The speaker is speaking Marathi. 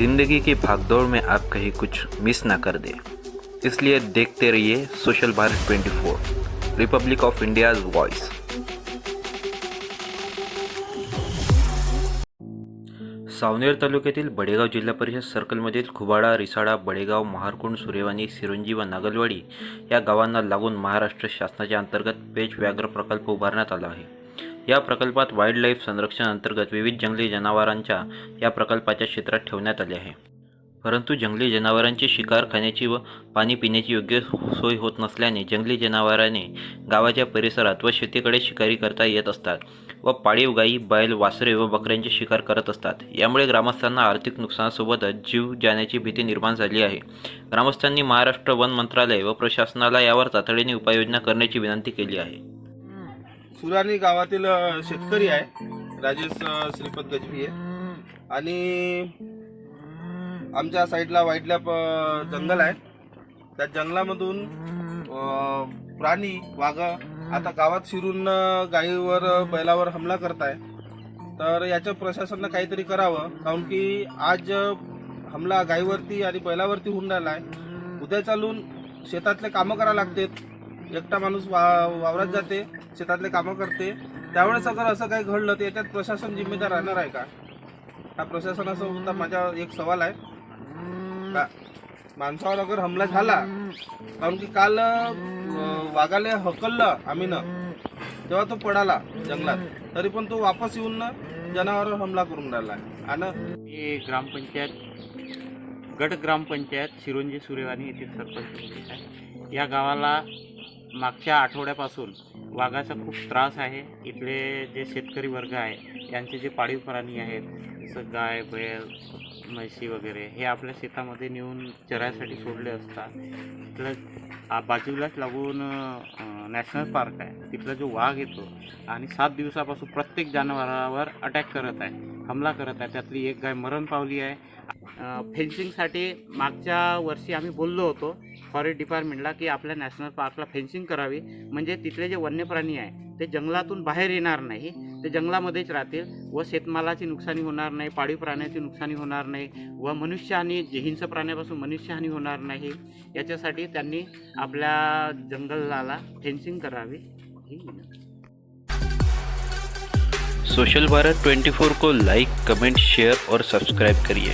जिंदगी की भागदौड़ में आप कहीं कुछ मिस ना कर दे। इसलिए देखते रहिए social Bharat 24 republic of India voice Saoner तालुक्यातील बडेगाव जिल्हा परिषद सर्कलमधील खुबाडा रिसाडा बडेगाव महारकुंड सुरेवानी सिरुंजी व नागलवाडी या गावांना लागून महाराष्ट्र शासनाच्या अंतर्गत पेच व्याघ्र प्रकल्प उभारण्यात आला आहे. या प्रकल्पात वाईल्ड लाईफ संरक्षण अंतर्गत विविध जंगली जनावरांच्या या प्रकल्पाच्या क्षेत्रात ठेवण्यात आले आहे. परंतु जंगली जनावरांची शिकार खाण्याची व पाणी पिण्याची योग्य सोय होत नसल्याने जंगली जनावराने गावाच्या परिसरात व शेतीकडे शिकारी करता येत असतात व पाळीव गायी बैल वासरे व बकऱ्यांची शिकार करत असतात. यामुळे ग्रामस्थांना आर्थिक नुकसानासोबतच जीव जाण्याची भीती निर्माण झाली आहे. ग्रामस्थांनी महाराष्ट्र वन मंत्रालय व प्रशासनाला यावर तातडीने उपाययोजना करण्याची विनंती केली आहे. सुराणी गावातील शेतकरी आहे. राजेश श्रीपद गजबी आहे आणि आमच्या साईडला वाईट लॅप जंगल आहे. त्या जंगलामधून प्राणी वाघ आता गावात शिरून गाईवर बैलावर हमला करताय. तर याचं प्रशासनानं काहीतरी करावं. कारण की आज हमला गाईवरती आणि बैलावरती होऊन राहिला आहे. उद्या चालून शेतातले कामं करावं लागतात. एकटा माणूस वा वावरात जाते शेतातले कामं करते. त्यावेळेस अगर असं काही घडलं तर याच्यात प्रशासन जिम्मेदार राहणार आहे का? हा प्रशासनाचा होता माझा एक सवाल आहे. का माणसावर अगर हमला झाला कारण की काल अं, वाघाले हकललं आम्हीनं तेव्हा तो पडाला जंगलात. तरी पण तो वापस येऊन ना जनावरांवर हमला करून राहिला. आणि हे ग्रामपंचायत गट ग्रामपंचायत शिरोंजी सुरेवानी येथील सरपंच. आहे या गावाला मागच्या आठवड्यापासून वाघाचा खूप त्रास आहे. इथले जे शेतकरी वर्ग आहे यांचे जे पाळीव प्राणी आहेत जसं गाय बैल म्हशी वगैरे हे आपल्या शेतामध्ये नेऊन चरायसाठी सोडले असतात. इथलं बाजूलाच लागून नॅशनल पार्क आहे. तिथला जो वाघ येतो आणि सात दिवसापासून प्रत्येक जनावरावर अटॅक करत आहे हमला करत आहे. त्यातली एक गाय मरण पावली आहे. फेन्सिंगसाठी मागच्या वर्षी आम्ही बोललो होतो फॉरेस्ट डिपार्टमेंटला की आपल्या नॅशनल पार्कला फेन्सिंग करावी. म्हणजे तिथले जे वन्यप्राणी आहे ते जंगलातून बाहेर येणार नाही. ते जंगलामध्येच राहतील. व शेतमालाची नुकसानी होणार नाही पाळीव प्राण्याची नुकसानी होणार नाही व मनुष्यहानी आणि हिंस प्राण्यापासून मनुष्यहानी होणार नाही. याच्यासाठी त्यांनी आपल्या जंगलाला फेन्सिंग करावी ही सोशल भारत 24 को लाइक कमेंट शेयर और सब्सक्राइब करिए.